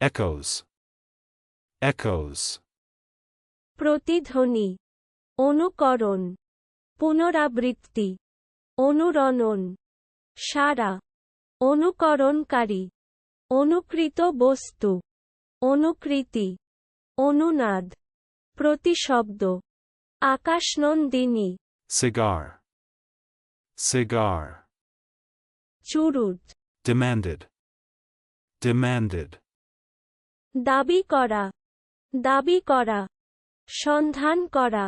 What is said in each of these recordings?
echoes, echoes, প্রতিধ্বনি অনুকরণ পুনরাবৃত্তি অনুরণন সারা অনুকরণকারী অনুকৃত বস্তু অনুকৃতি অনুনাদ প্রতিশব্দ আকাশনন্দিনী cigar, cigar, চুরুট demanded, demanded, দাবি করা দাবি করা সন্ধান করা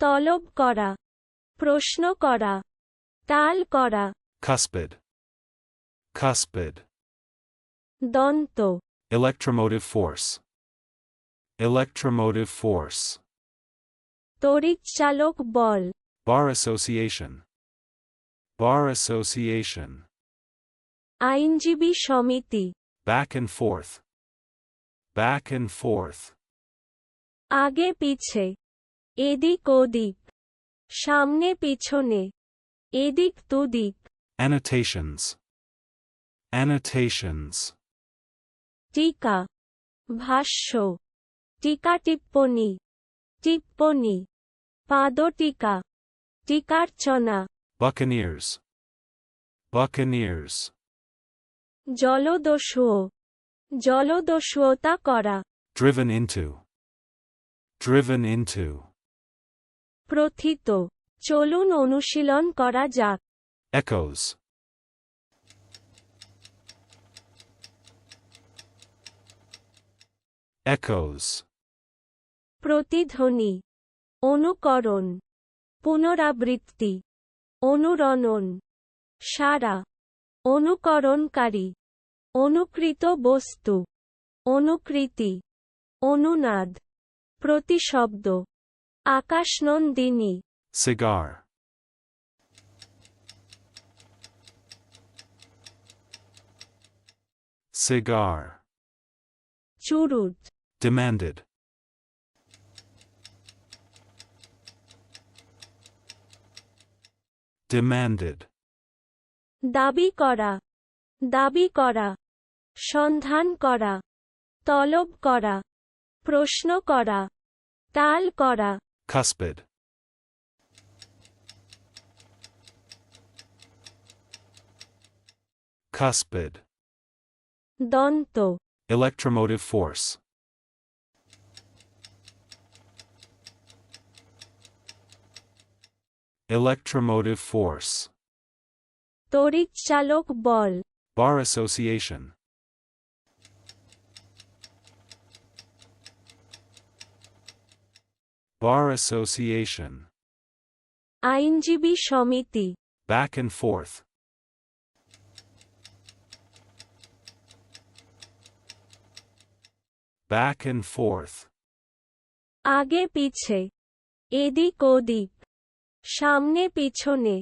তলব করা প্রশ্ন করা তাল করা cuspid, cuspid, দন্ত electromotive force, electromotive force, তড়িৎচালক বল bar association, bar association, আইনজীবী সমিতি back and forth, back and forth, আগে পিছে এদিক ওদিক সামনে পিছনে এদিক তুদিক annotations, annotations, টিকা ভাষ্য টিকা টিপ্পনী টিপ্পনী পাদটিকা টিকার্চনা buccaneers, buccaneers, জলদস্যুও জলদস্যুতা করা। Driven into, driven into, প্রথিত। চলুন অনুশীলন করা যাক। Echoes, echoes, প্রতিধ্বনি। অনুকরণ। পুনরাবৃত্তি। অনুরণন। সারা। অনুকরণকারী। অনুকৃত বস্তু অনুকৃতি অনুনাদ প্রতিশব্দ আকাশনন্দিনী। Cigar, cigar, চুরুট। Demanded, demanded, দাবি করা। দাবি করা। সন্ধান করা তলব করা প্রশ্ন করা তাল করা cuspid, cuspid, দন্ত electromotive force, electromotive force, তড়িৎচালক বল bar association, bar association, আইনজীবী সমিতি back and forth, back and forth, আগে পিছে এদিক ওদিক সামনে পিছনে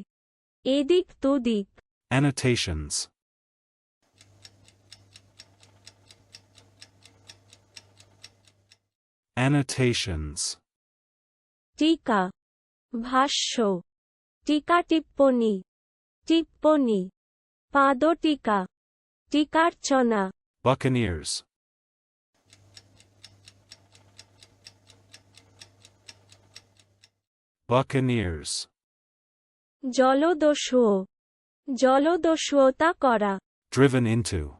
এদিক তুদিক annotations, annotations, টিকা। ভাষ্য টিকা টিপ্পনী টিপ্পনী পাদটিকা টিকার্চনা। Buccaneers, buccaneers, জলদস্যুও জলদস্যুতা করা। Driven into,